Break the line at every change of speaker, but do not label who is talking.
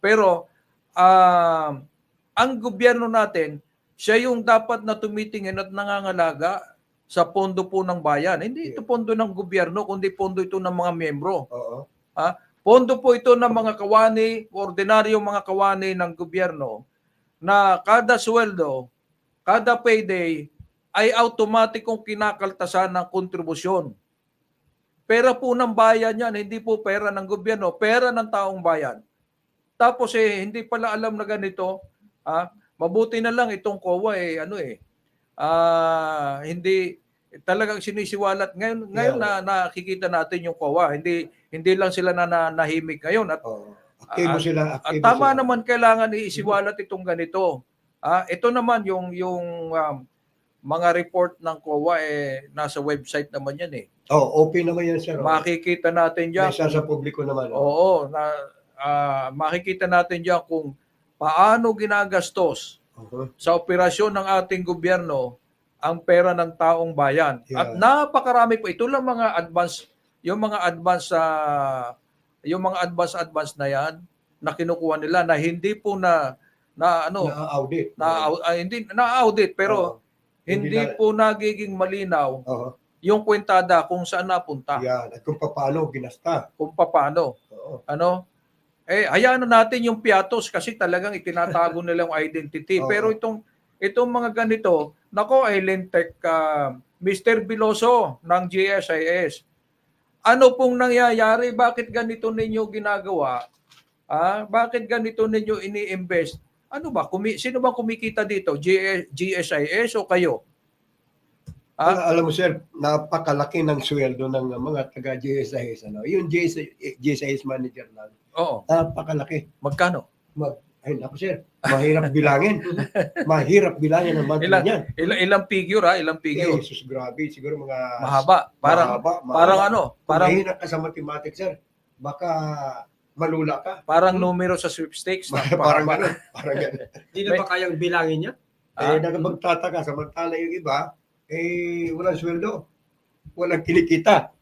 Pero ah, ang gobyerno natin, siya yung dapat na tumitingin at nangangalaga sa pondo po ng bayan. Hindi ito pondo ng gobyerno, kundi pondo ito ng mga miyembro.
Oo.
Pondo po ito ng mga kawani, ordinaryong mga kawani ng gobyerno na kada sweldo, kada payday ay automatikong kinakaltasan ng kontribusyon. Pera po ng bayan yan, hindi po pera ng gobyerno, pera ng taong bayan. Tapos eh, hindi pala alam na ganito, ah, mabuti na lang itong COA eh, ano eh, ah, hindi, talagang sinisiwalat. Ngayon, ngayon na nakikita natin yung COA, hindi hindi lang sila na, na nahimik ngayon at
Oo. Aktibo
Ah,
sila.
at
Aktibo
tama
sila.
naman kailangan iisiwalat itong ganito. Ah, ito naman yung yung um, mga report ng COA eh nasa website naman yan eh.
Oo, open naman yan, sir.
Makikita natin diyan.
Sa publiko naman. oo.
Oo, na ah, makikita natin diyan kung paano ginagastos
Oo.
sa operasyon ng ating gobyerno ang pera ng taong bayan.
Yeah.
At napakarami po ito lang mga advance yung mga advance sa yung mga advance advance na yan na kinukuha nila na hindi po na na ano
Na-audit.
na, ah, hindi na audit pero
Oo.
hindi
Hindi na-
po nagiging malinaw
Oo.
yung kwentada kung saan napunta,
Yan. At kung paano ginasta.
kung paano.
Oo.
Ano? Eh hayaan na natin yung piatos kasi talagang itinatago nila yung identity.
Oo.
Pero itong itong mga ganito, nako ay Lentec uh, Mr. Biloso ng GSIS. Ano pong nangyayari? Bakit ganito ninyo ginagawa? Ah, bakit ganito ninyo ini-invest? Ano ba? Kumi, sino ba kumikita dito? G- GSIS o kayo? Ah?
Al- Alam mo sir, napakalaki ng sweldo ng mga taga GSIS. Ano? Yung GSIS, GSIS manager lang.
Oo.
Napakalaki.
Magkano?
Mag, ay naku sir, mahirap bilangin. mahirap bilangin ang monthly
Ilan-
niyan.
Ilang, ilang figure ha? Ilang
Eh,
figure?
Jesus, grabe. Siguro mga...
Mahaba. Parang
mahaba, mahaba.
parang ano? Parang
mahina ka sa mathematics, sir, baka malula ka.
parang numero sa sweepstakes. na
parang gano'n. Parang gano'n.
Hindi na ba kayang bilangin niya?
Ah.
Eh, nagmagtataka, samantala yung iba, eh, walang sweldo. Walang kinikita.